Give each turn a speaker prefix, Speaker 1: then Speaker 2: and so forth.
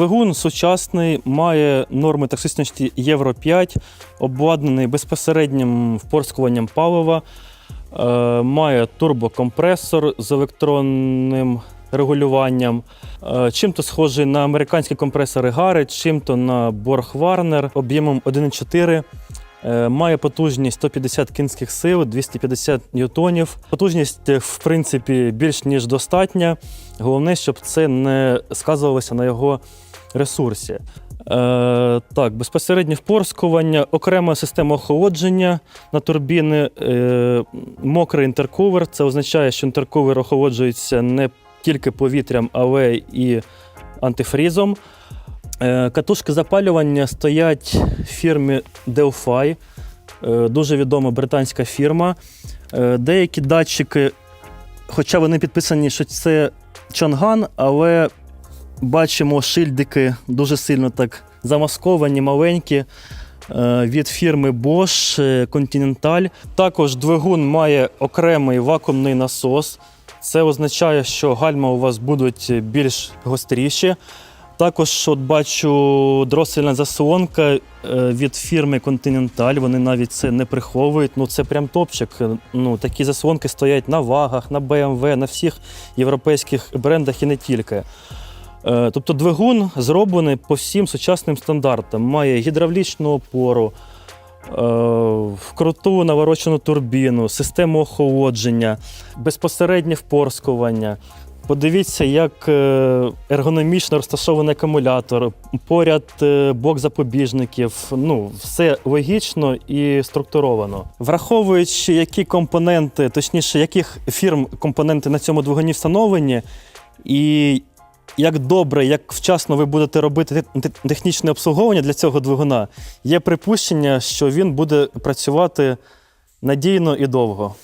Speaker 1: Двигун сучасний, має норми токсичності Євро 5, обладнаний безпосереднім впорскуванням палива, е, має турбокомпресор з електронним регулюванням. Е, Чим-то схожий на американські компресори Гарри, чим-то на Borg Warner об'ємом 1,4. Е, Має потужність 150 кінських сил, 250 ньютонів. Потужність, в принципі, більш ніж достатня. Головне, щоб це не сказувалося на його ресурсі. Е, так, безпосереднє впорскування, окрема система охолодження на турбіни, е, мокрий інтеркулер. Це означає, що інтеркулер охолоджується не тільки повітрям, але і антифрізом. Е, Катушки запалювання стоять в фірмі Delphi, е, дуже відома британська фірма. Е, Деякі датчики, хоча вони підписані, що це Чонган, але бачимо шильдики дуже сильно так замасковані, маленькі. е, Від фірми Bosch е, Continental. Також двигун має окремий вакуумний насос. Це означає, що гальма у вас будуть більш гостріші. Також от бачу дросельна заслонка е, від фірми Continental. Вони навіть це не приховують. Ну це прям топчик. Ну такі заслонки стоять на вагах, на BMW, на всіх європейських брендах і не тільки. Е, Тобто двигун зроблений по всім сучасним стандартам. Має гідравлічну опору, е, круту наворочену турбіну, систему охолодження, безпосереднє впорскування. Подивіться, як е, ергономічно розташований акумулятор, поряд е, блок запобіжників. Ну, все логічно і структуровано. Враховуючи, які компоненти, точніше, яких фірм компоненти на цьому двигуні встановлені, і як добре, як вчасно ви будете робити те- те- технічне обслуговування для цього двигуна, є припущення, що він буде працювати надійно і довго.